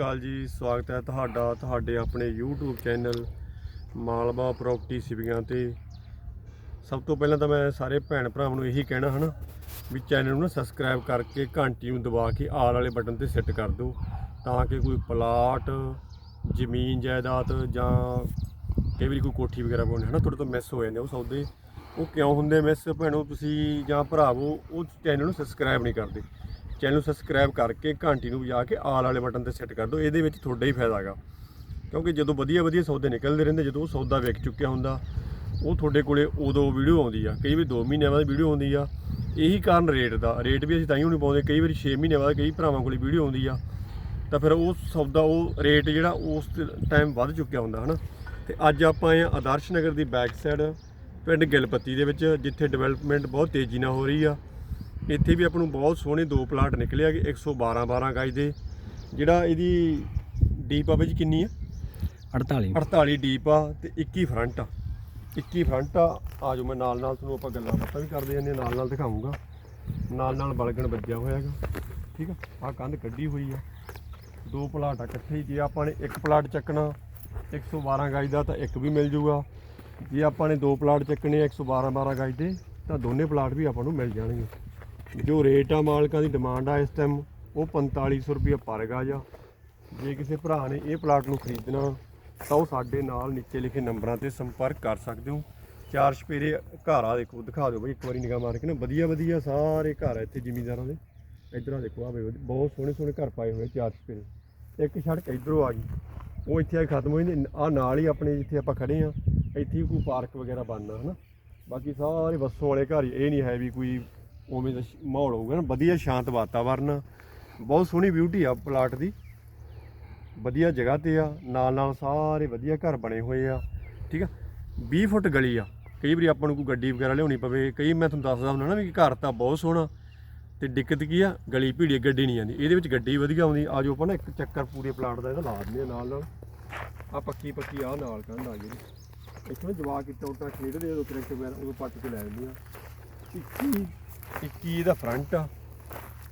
ਅਕਾਲ ਜੀ, ਸਵਾਗਤ ਹੈ ਤੁਹਾਡਾ, ਤੁਹਾਡੇ ਆਪਣੇ YouTube channel Malwa property Siviyan ਤੇ। ਸਭ ਤੋਂ ਪਹਿਲਾਂ ਤਾਂ ਮੈਂ ਸਾਰੇ ਭੈਣ ਭਰਾਵਾਂ ਨੂੰ ਇਹੀ ਕਹਿਣਾ ਹਨਾ ਵੀ ਚੈਨਲ ਨੂੰ ਨਾ ਸਬਸਕ੍ਰਾਈਬ ਕਰਕੇ ਘੰਟੀ ਨੂੰ ਦਬਾ ਕੇ ਆਲ ਵਾਲੇ ਬਟਨ ਤੇ ਸੈੱਟ ਕਰ ਦਿਓ ਤਾਂ ਕਿ ਕੋਈ ਪਲਾਟ, ਜ਼ਮੀਨ, ਜਾਇਦਾਦ ਜਾਂ ਕਈ ਵਾਰੀ ਕੋਈ ਕੋਠੀ ਵਗੈਰਾ ਪਾਉਣੀ ਨਾ ਤੁਹਾਡੇ ਤੋਂ ਮਿਸ ਹੋ ਜਾਂਦੇ ਉਹ ਸੌਦੇ। ਉਹ ਕਿਉਂ ਹੁੰਦੇ ਮਿਸ ਭੈਣੋ, ਤੁਸੀਂ ਜਾਂ ਭਰਾਵੋ, ਉਹ ਚੈਨਲ ਨੂੰ ਸਬਸਕ੍ਰਾਈਬ ਨਹੀਂ ਕਰਦੇ। ਚੈਨਲ ਨੂੰ ਸਬਸਕ੍ਰਾਈਬ ਕਰਕੇ ਘੰਟੀ ਨੂੰ ਵਜਾ ਕੇ ਆਲ ਵਾਲੇ ਬਟਨ ਤੇ ਸੈੱਟ ਕਰ ਦਿਓ, ਇਹਦੇ ਵਿੱਚ ਤੁਹਾਡਾ ਹੀ ਫਾਇਦਾ ਹੈਗਾ। ਕਿਉਂਕਿ ਜਦੋਂ ਵਧੀਆ ਵਧੀਆ ਸੌਦੇ ਨਿਕਲਦੇ ਰਹਿੰਦੇ, ਜਦੋਂ ਉਹ ਸੌਦਾ ਵਿਕ ਚੁੱਕਿਆ ਹੁੰਦਾ, ਉਹ ਤੁਹਾਡੇ ਕੋਲੇ ਉਦੋਂ ਵੀਡੀਓ ਆਉਂਦੀ ਆ, ਕਈ ਵਾਰੀ 2 ਮਹੀਨਿਆਂ ਬਾਅਦ ਵੀਡੀਓ ਆਉਂਦੀ ਆ। ਇਹੀ ਕਾਰਨ ਰੇਟ ਦਾ, ਰੇਟ ਵੀ ਅਸੀਂ ਤਾਂ ਹੀ ਨਹੀਂ ਪਾਉਂਦੇ, ਕਈ ਵਾਰੀ 6 ਮਹੀਨਿਆਂ ਬਾਅਦ ਕਈ ਭਰਾਵਾਂ ਕੋਲੇ ਵੀਡੀਓ ਆਉਂਦੀ ਆ, ਤਾਂ ਫਿਰ ਉਹ ਸੌਦਾ, ਉਹ ਰੇਟ ਜਿਹੜਾ ਉਸ ਟਾਈਮ ਵੱਧ ਚੁੱਕਿਆ ਹੁੰਦਾ, ਹਨਾ? ਤੇ ਅੱਜ ਆਪਾਂ ਆਏ ਆ ਆਦਰਸ਼ ਨਗਰ ਦੀ ਬੈਕ ਸਾਈਡ ਪਿੰਡ ਗਿਲਪੱਤੀ ਦੇ ਵਿੱਚ, ਜਿੱਥੇ ਡਿਵੈਲਪਮੈਂਟ ਬਹੁਤ ਤੇਜ਼ੀ ਨਾਲ ਹੋ ਰਹੀ ਆ। ਇੱਥੇ ਵੀ ਆਪਾਂ ਨੂੰ ਬਹੁਤ ਸੋਹਣੇ ਦੋ ਪਲਾਟ ਨਿਕਲੇ ਆਗੇ 112 12 ਗਜ ਦੇ। ਜਿਹੜਾ ਇਹਦੀ ਡੀਪ ਆ ਵਿੱਚ ਕਿੰਨੀ ਆ? 48 48 ਡੀਪ ਆ ਤੇ 21 ਫਰੰਟ ਆ। 21 ਫਰੰਟ ਆ। ਆਜੋ ਮੈਂ ਨਾਲ ਨਾਲ ਤੁਹਾਨੂੰ ਆਪਾਂ ਗੱਲਾਂ ਬਾਤਾਂ ਵੀ ਕਰਦੇ ਜਾਂਦੇ ਨਾਲ ਨਾਲ ਦਿਖਾਉਂਗਾ। ਨਾਲ ਨਾਲ ਬਲਗਣ ਵੱਜਿਆ ਹੋਇਆ ਹੈਗਾ। ਠੀਕ ਆ? ਆ ਕੰਧ ਕੱਢੀ ਹੋਈ ਆ। ਦੋ ਪਲਾਟ ਆ ਇਕੱਠੇ ਹੀ। ਜੇ ਆਪਾਂ ਨੇ ਇੱਕ ਪਲਾਟ ਚੱਕਣਾ 112 ਗਜ ਦਾ ਤਾਂ ਇੱਕ ਵੀ ਮਿਲ ਜੂਗਾ। ਜੇ ਆਪਾਂ ਨੇ ਦੋ ਪਲਾਟ ਚੱਕਣੇ ਆ 112 12 ਗਜ ਦੇ ਤਾਂ ਦੋਨੇ ਪਲਾਟ ਵੀ ਆਪਾਂ ਨੂੰ ਮਿਲ ਜਾਣਗੇ। ਜੋ ਰੇਟ ਆ ਮਾਲਕਾਂ ਦੀ ਡਿਮਾਂਡ ਆ ਇਸ ਟਾਈਮ ਉਹ 4500 ਰੁਪਏ ਪਰ ਗਜ ਆ। ਜੇ ਕਿਸੇ ਭਰਾ ਨੇ ਇਹ ਪਲਾਟ ਨੂੰ ਖਰੀਦਣਾ, ਤਾਂ ਉਹ ਸਾਡੇ ਨਾਲ ਨੀਚੇ ਲਿਖੇ ਨੰਬਰਾਂ ਤੇ ਸੰਪਰਕ ਕਰ ਸਕਦੇ ਹੋ। ਚਾਰ ਛਪੇਰੇ ਘਰ ਆ, ਦੇਖੋ, ਦਿਖਾ ਦਿਓ ਬਈ, ਇੱਕ ਵਾਰੀ ਨਿਗਾਹ ਮਾਰ ਕੇ ਨਾ। ਵਧੀਆ ਵਧੀਆ, ਸਾਰੇ ਘਰ ਆ ਇੱਥੇ ਜ਼ਿਮੀਂਦਾਰਾਂ ਦੇ। ਇੱਧਰ ਆ ਦੇਖੋ ਆ ਬਹੁਤ ਸੋਹਣੇ ਸੋਹਣੇ ਘਰ ਪਾਏ ਹੋਏ ਚਾਰ ਛਪੇਰੇ। ਇੱਕ ਸੜਕ ਇੱਧਰੋਂ ਆ ਗਈ। ਉਹ ਇੱਥੇ ਆ ਕੇ ਖਤਮ ਹੋ ਜਾਂਦੀ ਆ ਨਾਲ ਹੀ ਆਪਣੇ ਜਿੱਥੇ ਆਪਾਂ ਖੜੇ ਆ ਇੱਥੇ ਵੀ ਕੋਈ ਪਾਰਕ ਵਗੈਰਾ ਬਣਨਾ, ਹਨਾ। ਬਾਕੀ ਸਾਰੇ ਬੱਸੋਂ ਵਾਲੇ ਘਰ ਇਹ ਨਹੀਂ ਹੈ ਵੀ ਕੋਈ ਉਵੇਂ ਦਾ ਸ਼- ਮਾਹੌਲ ਹੋਊਗਾ ਨਾ, ਵਧੀਆ ਸ਼ਾਂਤ ਵਾਤਾਵਰਨ ਆ। ਬਹੁਤ ਸੋਹਣੀ ਬਿਊਟੀ ਆ ਪਲਾਟ ਦੀ। ਵਧੀਆ ਜਗ੍ਹਾ ਤੇ ਆ, ਨਾਲ ਨਾਲ ਸਾਰੇ ਵਧੀਆ ਘਰ ਬਣੇ ਹੋਏ ਆ, ਠੀਕ ਆ? 20 ਫੁੱਟ ਗਲੀ ਆ। ਕਈ ਵਾਰੀ ਆਪਾਂ ਨੂੰ ਕੋਈ ਗੱਡੀ ਵਗੈਰਾ ਲਿਆਉਣੀ ਪਵੇ, ਕਈ ਮੈਂ ਤੁਹਾਨੂੰ ਦੱਸਦਾ ਹੁੰਦਾ ਨਾ ਵੀ ਘਰ ਤਾਂ ਬਹੁਤ ਸੋਹਣਾ, ਤੇ ਦਿੱਕਤ ਕੀ ਆ? ਗਲੀ ਭੀੜੀ ਗੱਡੀ ਨਹੀਂ ਆਉਂਦੀ ਇਹਦੇ ਵਿੱਚ ਗੱਡੀ ਵਧੀਆ ਆਉਂਦੀ ਆਜੋ ਆਪਾਂ ਨਾ ਇੱਕ ਚੱਕਰ ਪੂਰੇ ਪਲਾਟ ਦਾ ਇਹਦਾ ਲਾ ਦਿੰਦੇ ਆ ਨਾਲ ਨਾਲ। ਆ ਪੱਕੀ ਪੱਕੀ ਆ ਨਾਲ ਕੰਧ ਆ ਗਈ ਇੱਥੋਂ ਜਵਾ ਕੇ ਉੱਟਾਂ ਖੇਡਦੇ ਆ ਉਦੋਂ ਕਰੰਟ ਵਗੈਰਾ ਉਦੋਂ ਪੱਟ ਕੇ ਲੈ ਜਾਂਦੇ ਆ। 21 21 ਇਹਦਾ ਫਰੰਟ ਆ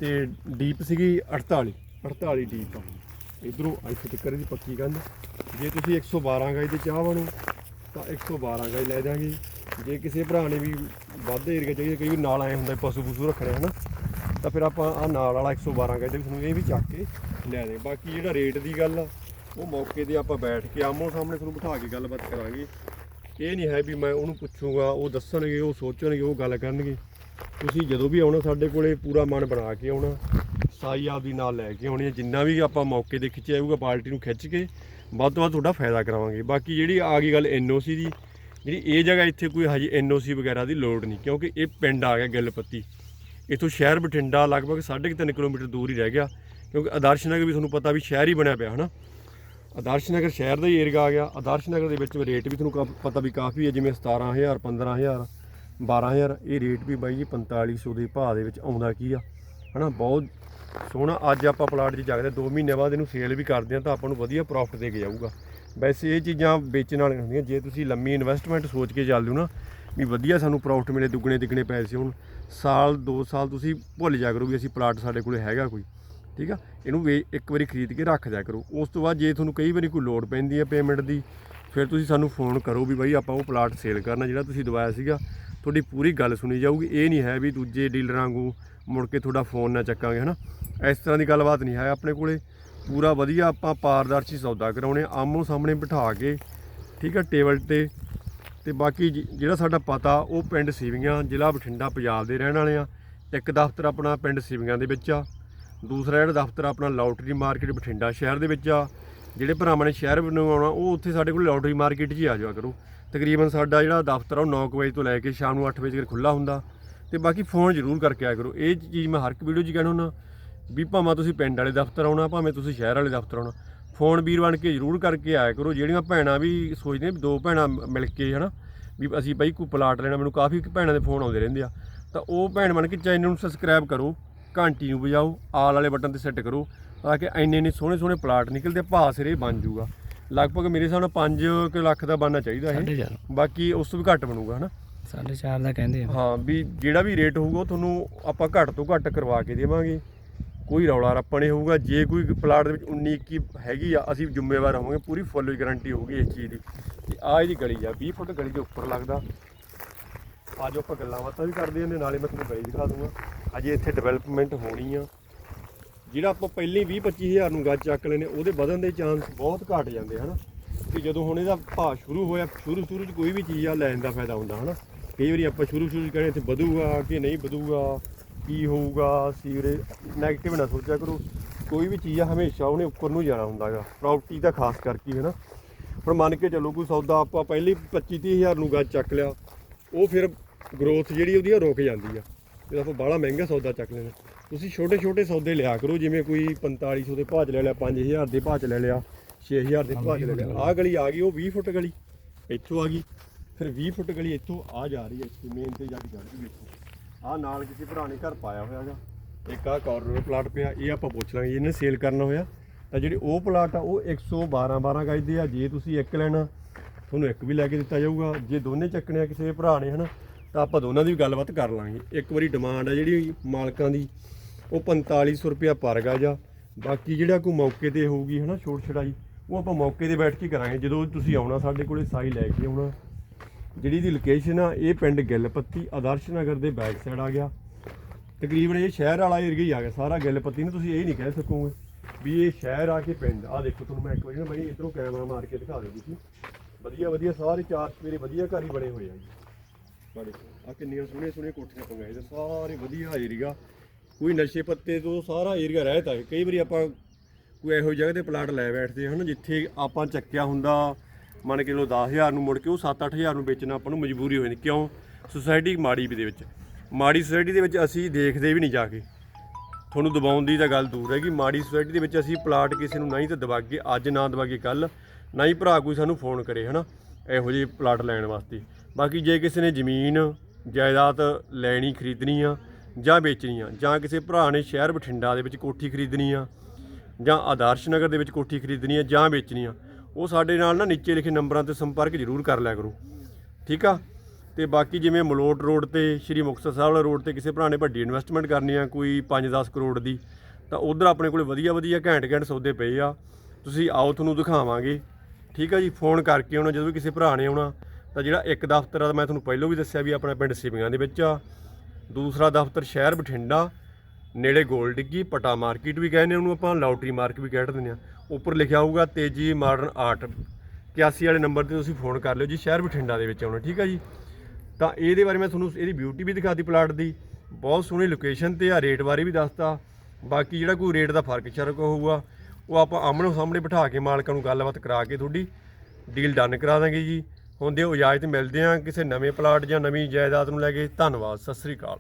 ਤੇ ਡੀਪ ਸੀਗੀ 48 48 ਡੀਪ ਆ। ਇਧਰੋਂ ਇੱਥੇ ਤੱਕ ਦੀ ਪੱਕੀ ਕੰਧ। ਜੇ ਤੁਸੀਂ 112 ਗਾਈ ਦੇ ਚਾਹ ਬਣੋ, ਤਾਂ 112 ਗਜ ਲੈ ਜਾਾਂਗੇ। ਜੇ ਕਿਸੇ ਭਰਾ ਨੇ ਵੀ ਵੱਧ ਏਰੀਆ ਚਾਹੀਦਾ ਕਈ ਵਾਰ ਨਾਲ ਆਏ ਹੁੰਦਾ ਪਸ਼ੂ ਪਸ਼ੂ ਰੱਖਣੇ ਹਨਾ? ਤਾਂ ਫਿਰ ਆਪਾਂ ਆ ਨਾਲ ਵਾਲਾ 112 ਗਾਈ ਦੇ ਤੁਹਾਨੂੰ ਇਹ ਵੀ ਚੱਕ ਕੇ ਲੈ ਦੇ। ਬਾਕੀ ਜਿਹੜਾ ਰੇਟ ਦੀ ਗੱਲ ਆ, ਉਹ ਮੌਕੇ ਤੇ ਆਪਾਂ ਬੈਠ ਕੇ ਆਮੋ ਸਾਹਮਣੇ ਤੁਹਾਨੂੰ ਬਿਠਾ ਕੇ ਗੱਲਬਾਤ ਕਰਾਂਗੇ। ਇਹ ਨਹੀਂ ਹੈ ਵੀ ਮੈਂ ਉਹਨੂੰ ਪੁੱਛੂਗਾ, ਉਹ ਦੱਸਣਗੇ, ਉਹ ਸੋਚਣਗੇ, ਉਹ ਗੱਲ ਕਰਨਗੇ। ਤੁਸੀਂ ਜਦੋਂ ਵੀ ਆਉਣਾ ਸਾਡੇ ਕੋਲੇ ਪੂਰਾ ਮਨ ਬਣਾ ਕੇ ਆਉਣਾ। ਸਾਈ ਆਪਦੀ ਨਾਲ ਲੈ ਕੇ ਆਉਣੀ ਹੈ, ਜਿੰਨਾ ਵੀ ਆਪਾਂ ਮੌਕੇ ਤੇ ਖਿੱਚਿਆ ਆਊਗਾ ਪਾਰਟੀ ਨੂੰ ਖਿੱਚ ਕੇ ਵੱਧ ਤੋਂ ਵੱਧ ਤੁਹਾਡਾ ਫਾਇਦਾ ਕਰਾਵਾਂਗੇ। ਬਾਕੀ ਜਿਹੜੀ ਆ ਗਈ ਗੱਲ ਐਨਓਸੀ ਦੀ, ਜਿਹੜੀ ਇਹ ਜਗ੍ਹਾ ਇੱਥੇ ਕੋਈ ਹਜੇ ਐਨਓਸੀ ਵਗੈਰਾ ਦੀ ਲੋੜ ਨਹੀਂ, ਕਿਉਂਕਿ ਇਹ ਪਿੰਡ ਆ ਗਿਆ ਗਿੱਲਪੱਤੀ। ਇੱਥੋਂ ਸ਼ਹਿਰ ਬਠਿੰਡਾ ਲਗਭਗ 3.5 ਕਿਲੋਮੀਟਰ ਦੂਰ ਹੀ ਰਹਿ ਗਿਆ, ਕਿਉਂਕਿ ਆਦਰਸ਼ ਨਗਰ ਵੀ ਤੁਹਾਨੂੰ ਪਤਾ ਵੀ ਸ਼ਹਿਰ ਹੀ ਬਣਿਆ ਪਿਆ, ਹਨਾ? ਆਦਰਸ਼ ਨਗਰ ਸ਼ਹਿਰ ਦਾ ਹੀ ਏਰੀਆ ਆ ਗਿਆ। ਆਦਰਸ਼ ਨਗਰ ਦੇ ਵਿੱਚ ਰੇਟ ਵੀ ਤੁਹਾਨੂੰ ਕਾ- ਪਤਾ ਵੀ ਕਾਫੀ ਹੈ, ਜਿਵੇਂ 17000 15000 12000 ਇਹ ਰੇਟ ਵੀ ਬਾਈ ਜੀ 4500 ਦੇ ਭਾਅ ਦੇ ਵਿੱਚ ਆਉਂਦਾ ਕੀ ਆ? ਹਨਾ, ਬਹੁਤ ਸੋਹਣਾ। ਅੱਜ ਆਪਾਂ ਪਲਾਟ 'ਚ ਜਾਗਦੇ 2 ਮਹੀਨੇ ਬਾਅਦ ਇਹਨੂੰ ਸੇਲ ਵੀ ਕਰਦੇ ਆ ਤਾਂ ਆਪਾਂ ਨੂੰ ਵਧੀਆ ਪ੍ਰੋਫਿਟ ਦੇ ਕੇ ਜਾਊਗਾ। ਵੈਸੇ ਇਹ ਚੀਜ਼ਾਂ ਵੇਚਣ ਵਾਲੀਆਂ ਹੁੰਦੀਆਂ। ਜੇ ਤੁਸੀਂ ਲੰਮੀ ਇਨਵੈਸਟਮੈਂਟ ਸੋਚ ਕੇ ਚੱਲਦੇ ਹੋ ਨਾ, ਵੀ ਵਧੀਆ ਸਾਨੂੰ ਪ੍ਰੋਫਿਟ ਮਿਲੇ, ਦੁੱਗਣੇ ਤਿੱਗਣੇ ਪੈਸੇ ਹੁਣ, ਸਾਲ 2 ਸਾਲ ਤੁਸੀਂ ਭੁੱਲ ਜਾ ਕਰੋ ਵੀ ਅਸੀਂ ਪਲਾਟ ਸਾਡੇ ਕੋਲੇ ਹੈਗਾ ਕੋਈ। ਠੀਕ ਆ? ਇਹਨੂੰ ਵੇ, ਇੱਕ ਵਾਰੀ ਖਰੀਦ ਕੇ ਰੱਖ ਦਿਆ ਕਰੋ। ਉਸ ਤੋਂ ਬਾਅਦ ਜੇ ਤੁਹਾਨੂੰ ਕਈ ਵਾਰੀ ਕੋਈ ਲੋੜ ਪੈਂਦੀ ਹੈ ਪੇਮੈਂਟ ਦੀ, ਫਿਰ ਤੁਸੀਂ ਸਾਨੂੰ ਫੋਨ ਕਰੋ ਵੀ ਬਾਈ ਆਪਾਂ ਉਹ ਪਲਾਟ ਸੇਲ ਕਰਨਾ ਜਿਹੜਾ ਤੁਸੀਂ ਦਵਾਇਆ ਸੀਗਾ। ਤੁਹਾਡੀ ਪੂਰੀ ਗੱਲ ਸੁਣੀ ਜਾਊਗੀ। ਇਹ ਨਹੀਂ ਹੈ ਵੀ ਦੂਜੇ ਡੀਲਰਾਂ ਵਾਂਗੂ ਮੁੜ ਕੇ ਤੁਹਾਡਾ ਫੋਨ ਨਾ ਚੱਕਾਂਗੇ, ਹਨਾ? ਇਸ ਤਰ੍ਹਾਂ ਦੀ ਗੱਲਬਾਤ ਨਹੀਂ ਹੈ ਆਪਣੇ ਕੋਲੇ। ਪੂਰਾ ਵਧੀਆ ਆਪਾਂ ਪਾਰਦਰਸ਼ੀ ਸੌਦਾ ਕਰਾਉਣੇ ਆਮੋ ਸਾਹਮਣੇ ਬਿਠਾ ਕੇ, ਠੀਕ ਆ ਟੇਬਲ ਤੇ। ਤੇ ਬਾਕੀ ਜ- ਜਿਹੜਾ ਸਾਡਾ ਪਤਾ, ਉਹ ਪਿੰਡ ਸਿਵੀਆਂ, ਜ਼ਿਲ੍ਹਾ ਬਠਿੰਡਾ, ਪੰਜਾਬ ਦੇ ਰਹਿਣ ਵਾਲੇ ਆ। ਇੱਕ ਦਫ਼ਤਰ ਆਪਣਾ ਪਿੰਡ ਸਿਵੀਆਂ ਦੇ ਵਿੱਚ ਆ। ਦੂਸਰਾ ਜਿਹੜਾ ਦਫ਼ਤਰ ਆਪਣਾ ਲੋਟਰੀ ਮਾਰਕੀਟ ਬਠਿੰਡਾ ਸ਼ਹਿਰ ਦੇ ਵਿੱਚ ਆ। ਜਿਹੜੇ ਭਰਾਵਾਂ ਨੇ ਸ਼ਹਿਰ ਨੂੰ ਆਉਣਾ ਉਹ ਉੱਥੇ ਸਾਡੇ ਕੋਲ ਲੋਟਰੀ ਮਾਰਕੀਟ 'ਚ ਹੀ ਆ ਜਾਇਆ ਕਰੋ। ਤਕਰੀਬਨ ਸਾਡਾ ਜਿਹੜਾ ਦਫ਼ਤਰ ਆ, ਉਹ 9 ਵਜੇ ਤੋਂ ਲੈ ਕੇ ਸ਼ਾਮ ਨੂੰ 8 ਵਜੇ ਤੱਕ ਖੁੱਲਾ ਹੁੰਦਾ ਤੇ ਬਾਕੀ ਫੋਨ ਜ਼ਰੂਰ ਕਰਕੇ ਆਇਆ ਕਰੋ। ਇਹ ਚੀਜ਼ ਮੈਂ ਹਰ ਇੱਕ ਵੀਡੀਓ 'ਚ ਕਹਿਣਾ ਹੁੰਦਾ ਵੀ ਭਾਵੇਂ ਤੁਸੀਂ ਪਿੰਡ ਵਾਲੇ ਦਫ਼ਤਰ ਆਉਣਾ, ਭਾਵੇਂ ਤੁਸੀਂ ਸ਼ਹਿਰ ਵਾਲੇ ਦਫ਼ਤਰ ਆਉਣਾ, ਫੋਨ ਵੀਰ ਬਣ ਕੇ ਜ਼ਰੂਰ ਕਰਕੇ ਆਇਆ ਕਰੋ। ਜਿਹੜੀਆਂ ਭੈਣਾਂ ਵੀ ਸੋਚਦੇ ਵੀ ਦੋ ਭੈਣਾਂ ਮਿਲ ਕੇ ਹਨਾ, ਵੀ ਅਸੀਂ ਬਾਈ ਕੋਈ ਪਲਾਟ ਲੈਣਾ, ਮੈਨੂੰ ਕਾਫੀ ਭੈਣਾਂ ਦੇ ਫੋਨ ਆਉਂਦੇ ਰਹਿੰਦੇ ਆ, ਤਾਂ ਉਹ ਭੈਣ ਬਣ ਕੇ ਚੈਨਲ ਨੂੰ ਸਬਸਕ੍ਰਾਈਬ ਕਰੋ, ਘੰਟੀ ਨੂੰ ਵਜਾਓ, ਆਲ ਵਾਲੇ ਬਟਨ ਤੇ ਸੈੱਟ ਕਰੋ, ਤਾਂ ਕਿ ਇੰਨੇ ਇੰਨੇ ਸੋਹਣੇ ਸੋਹਣੇ ਪਲਾਟ ਨਿਕਲਦੇ, ਭਾਅ ਸਿਰੇ ਬਣ ਜੂਗਾ। ਲਗਭਗ ਮੇਰੇ ਹਿਸਾਬ ਨਾਲ 5 ਲੱਖ ਦਾ ਬਣਨਾ ਚਾਹੀਦਾ ਇਹ। 4.5 ਬਾਕੀ ਉਸ ਤੋਂ ਵੀ ਘੱਟ ਬਣੂਗਾ ਹਨਾ? 4.5 ਦਾ ਕਹਿੰਦੇ ਆ। ਹਾਂ ਵੀ ਜਿਹੜਾ ਵੀ ਰੇਟ ਹੋਊਗਾ ਉਹ ਤੁਹਾਨੂੰ ਆਪਾਂ ਘੱਟ ਤੋਂ ਘੱਟ ਕਰਵਾ ਕੇ ਦੇਵਾਂਗੇ। ਕੋਈ ਰੌਲਾ ਰੱਪਾ ਨਹੀਂ ਹੋਊਗਾ। ਜੇ ਕੋਈ ਪਲਾਟ ਦੇ ਵਿੱਚ 19 21 ਹੈਗੀ ਆ ਅਸੀਂ ਜ਼ਿੰਮੇਵਾਰ ਹੋਵਾਂਗੇ। ਪੂਰੀ ਫੁੱਲ ਗਾਰੰਟੀ ਹੋਊਗੀ ਇਸ ਚੀਜ਼ ਦੀ। ਤੇ ਆ ਇਹਦੀ ਗਲੀ ਆ 20 ਫੁੱਟ ਗਲੀ ਦੇ ਉੱਪਰ ਲੱਗਦਾ। ਅੱਜ ਆਪਾਂ ਗੱਲਾਂ ਬਾਤਾਂ ਵੀ ਕਰਦੇ ਹਾਂ ਨਾਲੇ ਮੈਂ ਤੁਹਾਨੂੰ ਗਲੀ ਦਿਖਾ ਦੂੰਗਾ। ਅਜੇ ਇੱਥੇ ਡਿਵੈਲਪਮੈਂਟ ਹੋਣੀ ਆ। ਜਿਹੜਾ ਆਪਾਂ ਪਹਿਲੀ 20 25000 ਨੂੰ ਗੱਜ ਚੱਕ ਲੈਨੇ ਉਹਦੇ ਵਧਣ ਦੇ ਚਾਂਸ ਬਹੁਤ ਘਟ ਜਾਂਦੇ ਹਨਾ? ਕਿ ਜਦੋਂ ਹੁਣ ਇਹਦਾ ਭਾਅ ਸ਼ੁਰੂ ਹੋਇਆ ਸ਼ੁਰੂ ਸ਼ੁਰੂ 'ਚ ਕੋਈ ਵੀ ਚੀਜ਼ ਆ, ਲੈਣ ਦਾ ਫਾਇਦਾ ਹੁੰਦਾ, ਹਨਾ? ਕਈ ਵਾਰੀ ਆਪਾਂ ਸ਼ੁਰੂ ਸ਼ੁਰੂ 'ਚ ਕਹਿੰਦੇ ਇੱਥੇ ਵਧੂਗਾ ਕਿ ਨਹੀਂ ਵਧੂਗਾ, ਕੀ ਹੋਊਗਾ ਸੀਵਰੇ ਨੈਗੇਟਿਵ ਨਾ ਸੋਚਿਆ ਕਰੋ। ਕੋਈ ਵੀ ਚੀਜ਼ ਆ, ਹਮੇਸ਼ਾ ਉਹਨੇ ਉੱਪਰ ਨੂੰ ਜਾਣਾ ਹੁੰਦਾਗਾ ਪ੍ਰਾਪਰਟੀ ਦਾ ਖਾਸ ਕਰਕੇ ਹੈ ਨਾ ਹੁਣ ਮੰਨ ਕੇ ਚੱਲੋ ਕੋਈ ਸੌਦਾ ਆਪਾਂ ਪਹਿਲੀ 25 30000 ਨੂੰ ਗੱਜ ਚੱਕ ਲਿਆ, ਉਹ ਫਿਰ ਗਰੋਥ ਜਿਹੜੀ ਉਹਦੀ ਆ ਰੁਕ ਜਾਂਦੀ ਆ। ਜਦੋਂ ਆਪਾਂ ਬਾਹਲਾ ਮਹਿੰਗਾ ਸੌਦਾ ਚੱਕ ਲੈਣਾ ਤੁਸੀਂ ਛੋਟੇ ਛੋਟੇ ਸੌਦੇ ਲਿਆ ਕਰੋ, ਜਿਵੇਂ ਕੋਈ 4500 ਦੇ ਭਾਅ 'ਚ ਲੈ ਲਿਆ 5000 ਦੇ ਭਾਅ 'ਚ ਲੈ ਲਿਆ 6000 ਦੇ ਭਾਅ 'ਚ ਲੈ ਲਿਆ। ਆਹ ਗਲੀ ਆ ਗਈ, ਉਹ 20 ਫੁੱਟ ਗਲੀ। ਇੱਥੋਂ ਆ ਗਈ, ਫਿਰ 20 ਫੁੱਟ ਗਲੀ ਇੱਥੋਂ ਆ ਜਾ ਰਹੀ ਹੈ, ਇੱਥੇ ਮੇਨ ਤੇ ਜਾ ਕੇ ਜਾ ਰਹੀ ਇੱਥੋਂ। ਆਹ ਨਾਲ ਕਿਸੇ ਭਰਾ ਨੇ ਘਰ ਪਾਇਆ ਹੋਇਆਗਾ ਇੱਕ ਆਹ ਕਾਰਨਰ ਪਲਾਟ ਪਿਆ, ਇਹ ਆਪਾਂ ਪੁੱਛ ਲਾਂਗੇ ਇਹਨੇ ਸੇਲ ਕਰਨਾ ਹੋਇਆ। ਤਾਂ ਜਿਹੜੇ ਉਹ ਪਲਾਟ ਆ, ਉਹ 112 12 ਗਜ ਦੇ ਆ। ਜੇ ਤੁਸੀਂ ਇੱਕ ਲੈਣਾ, ਤੁਹਾਨੂੰ ਇੱਕ ਵੀ ਲੈ ਕੇ ਦਿੱਤਾ ਜਾਊਗਾ। ਜੇ ਦੋਨੇ ਚੱਕਣੇ ਆ ਕਿਸੇ ਭਰਾ ਨੇ, ਹਨਾ, ਤਾਂ ਆਪਾਂ ਦੋਨਾਂ ਦੀ ਵੀ ਗੱਲਬਾਤ ਕਰ ਲਾਂਗੇ। ਇੱਕ ਵਾਰੀ ਡਿਮਾਂਡ ਆ ਜਿਹੜੀ ਮਾਲਕਾਂ ਦੀ ਉਹ 4500 ਰੁਪਇਆ ਪਰ ਗਜ ਬਾਕੀ ਜਿਹੜਾ ਕੋਈ ਮੌਕੇ ਤੇ ਹੋਊਗੀ ਹਨਾ ਛੋਟ ਛੜਾਈ ਉਹ ਆਪਾਂ ਮੌਕੇ ਤੇ ਬੈਠ ਕੇ ਕਰਾਂਗੇ। ਜਦੋਂ ਤੁਸੀਂ ਆਉਣਾ ਸਾਡੇ ਕੋਲੇ, ਸਾਈ ਲੈ ਕੇ ਆਉਣਾ। ਜਿਹੜੀ ਦੀ ਲੋਕੇਸ਼ਨ ਆ, ਇਹ ਪਿੰਡ ਗਿੱਲਪੱਤੀ, ਆਦਰਸ਼ ਨਗਰ ਦੇ ਬੈਕ ਸਾਈਡ ਆ ਗਿਆ। ਤਕਰੀਬਨ ਇਹ ਸ਼ਹਿਰ ਵਾਲਾ ਏਰੀਆ ਹੀ ਆ ਗਿਆ। ਸਾਰਾ ਗਿੱਲਪੱਤੀ ਨੂੰ ਤੁਸੀਂ ਇਹ ਨਹੀਂ ਕਹਿ ਸਕੋਗੇ ਵੀ ਇਹ ਸ਼ਹਿਰ ਆ ਕੇ ਪਿੰਡ। ਆ ਦੇਖੋ ਤੁਹਾਨੂੰ ਮੈਂ ਇੱਕ ਵਾਰੀ ਨਾ ਬਈ ਇਧਰੋਂ ਕੈਮਰਾ ਮਾਰ ਕੇ ਦਿਖਾ ਦਿਓ ਤੁਸੀਂ ਵਧੀਆ ਵਧੀਆ, ਸਾਰੇ ਚਾਰ ਮੇਰੇ ਵਧੀਆ ਘਰ ਹੀ ਬਣੇ ਹੋਏ ਆ ਜੀ। ਬੜੇ ਆ ਕਿੰਨੀਆਂ ਸੋਹਣੀਆਂ ਸੋਹਣੀਆਂ ਕੋਠੀਆਂ ਪਈਆਂ ਇਹਦੇ ਸਾਰੇ ਵਧੀਆ ਏਰੀਆ ਕੋਈ ਨਸ਼ੇ ਪੱਤੇ ਤੋਂ ਸਾਰਾ ਏਰੀਆ ਰਹਿਤ ਆ ਕਈ ਵਾਰੀ ਆਪਾਂ ਕੋਈ ਇਹੋ ਜਗ੍ਹਾ ਤੇ ਪਲਾਟ ਲੈ ਬੈਠਦੇ ਹਨ ਜਿੱਥੇ ਆਪਾਂ ਚੱਕਿਆ ਹੁੰਦਾ, ਮੰਨ ਕੇ ਲੋ 10000 ਨੂੰ ਮੁੜ ਕੇ ਉਹ 7-8000 ਨੂੰ ਵੇਚਣਾ ਆਪਾਂ ਨੂੰ ਮਜਬੂਰੀ ਹੋ ਜਾਂਦੀ। ਕਿਉਂ? ਸੁਸਾਇਟੀ ਮਾੜੀ ਵੀ ਦੇ ਵਿੱਚ। ਮਾੜੀ ਸੁਸਾਇਟੀ ਦੇ ਵਿੱਚ ਅਸੀਂ ਦੇਖਦੇ ਵੀ ਨਹੀਂ ਜਾ ਕੇ। ਤੁਹਾਨੂੰ ਦਬਾਉਣ ਦੀ ਤਾਂ ਗੱਲ ਦੂਰ ਹੈਗੀ। ਮਾੜੀ ਸੁਸਾਇਟੀ ਦੇ ਵਿੱਚ ਅਸੀਂ ਪਲਾਟ ਕਿਸੇ ਨੂੰ ਨਹੀਂ ਤਾਂ ਦਬਾਗੇ, ਅੱਜ ਨਾ ਦਬਾਗੇ ਕੱਲ ਨਾ ਹੀ ਭਰਾ ਕੋਈ ਸਾਨੂੰ ਫੋਨ ਕਰੇ, ਹਨਾ? ਇਹੋ ਜਿਹੇ ਪਲਾਟ ਲੈਣ ਵਾਸਤੇ। ਬਾਕੀ ਜੇ ਕਿਸੇ ਨੇ ਜ਼ਮੀਨ, ਜਾਇਦਾਦ ਲੈਣੀ, ਖਰੀਦਣੀ ਆ ਜਾਂ ਵੇਚਣੀ ਆ ਜਾਂ ਕਿਸੇ ਭਰਾ ਨੇ ਸ਼ਹਿਰ ਬਠਿੰਡਾ ਦੇ ਵਿੱਚ ਕੋਠੀ ਖਰੀਦਣੀ ਆ ਜਾਂ ਆਦਰਸ਼ ਨਗਰ ਦੇ ਵਿੱਚ ਕੋਠੀ ਖਰੀਦਣੀ ਆ ਜਾਂ ਵੇਚਣੀ ਆ ਉਹ ਸਾਡੇ ਨਾਲ ਨਾ ਨੀਚੇ ਲਿਖੇ ਨੰਬਰਾਂ ਤੇ ਸੰਪਰਕ ਜ਼ਰੂਰ ਕਰ ਲਿਆ ਕਰੋ। ਠੀਕ ਆ? ਤੇ ਬਾਕੀ ਜਿਵੇਂ ਮਲੋਟ ਰੋਡ ਤੇ, ਸ਼੍ਰੀ ਮੁਕਤਸਰ ਸਾਹਿਬ ਵਾਲਾ ਰੋਡ ਤੇ ਕਿਸੇ ਭਰਾ ਨੇ ਵੱਡੀ ਇਨਵੈਸਟਮੈਂਟ ਕਰਨੀ ਆ, ਕੋਈ 5-10 ਕਰੋੜ ਦੀ, ਤਾਂ ਉਧਰ ਆਪਣੇ ਕੋਲੇ ਵਧੀਆ ਵਧੀਆ ਘੈਂਟ ਘੈਂਟ ਸੌਦੇ ਪਏ ਆ। ਤੁਸੀਂ ਆਓ, ਤੁਹਾਨੂੰ ਦਿਖਾਵਾਂਗੇ। ਠੀਕ ਆ ਜੀ? ਫੋਨ ਕਰਕੇ ਆਉਣਾ, ਜਦੋਂ ਵੀ ਕਿਸੇ ਭਰਾ ਨੇ ਆਉਣਾ, ਤਾਂ ਜਿਹੜਾ ਇੱਕ ਦਫ਼ਤਰ ਆ ਮੈਂ ਤੁਹਾਨੂੰ ਪਹਿਲਾਂ ਵੀ ਦੱਸਿਆ ਵੀ ਆਪਣਾ ਪਿੰਡ ਸਿਵਿਆਂ ਦੇ ਵਿੱਚ ਆ। ਦੂਸਰਾ ਦਫ਼ਤਰ ਸ਼ਹਿਰ ਬਠਿੰਡਾ, ਨੇੜੇ ਗੋਲ ਡਿੱਗੀ, ਪਟਾ ਮਾਰਕੀਟ ਵੀ ਕਹਿੰਦੇ ਉਹਨੂੰ ਆਪਾਂ ਲਾਟਰੀ ਮਾਰਕ ਵੀ ਕਹਿ ਦਿੰਦੇ ਆ ਉੱਪਰ ਲਿਖਿਆ ਹੋਊਗਾ, ਤੇਜੀ ਮਾਡਰਨ ਆਰਟ। 81 ਵਾਲੇ ਨੰਬਰ ਤੇ ਤੁਸੀਂ ਫੋਨ ਕਰ ਲਿਓ ਜੀ, ਸ਼ਹਿਰ ਬਠਿੰਡਾ ਦੇ ਵਿੱਚ ਆਉਣਾ, ਠੀਕ ਆ ਜੀ? ਤਾਂ ਇਹਦੇ ਬਾਰੇ ਮੈਂ ਤੁਹਾਨੂੰ, ਇਹਦੀ ਬਿਊਟੀ ਵੀ ਦਿਖਾਤੀ ਪਲਾਟ ਦੀ। ਬਹੁਤ ਸੋਹਣੀ ਲੋਕੇਸ਼ਨ ਤੇ ਆ ਰੇਟ ਬਾਰੇ ਵੀ ਦੱਸਤਾ। ਬਾਕੀ ਜਿਹੜਾ ਕੋਈ ਰੇਟ ਦਾ ਫ਼ਰਕ ਸ਼ਰਕ ਹੋਊਗਾ, ਉਹ ਆਪਾਂ ਆਮਣੋ ਸਾਹਮਣੇ ਬਿਠਾ ਕੇ ਮਾਲਕਾਂ ਨੂੰ ਗੱਲਬਾਤ ਕਰਾ ਕੇ ਤੁਹਾਡੀ ਡੀਲ ਡਨ ਕਰਾ ਦਾਂਗੇ ਜੀ। ਹੁੰਦੇ ਇਜਾਜ਼ਤ ਮਿਲਦੇ ਆ ਕਿਸੇ ਨਵੇਂ ਪਲਾਟ ਜਾਂ ਨਵੀਂ ਜਾਇਦਾਦ ਨੂੰ ਲੈ ਕੇ। ਧੰਨਵਾਦ, ਸਤਿ ਸ੍ਰੀ ਅਕਾਲ।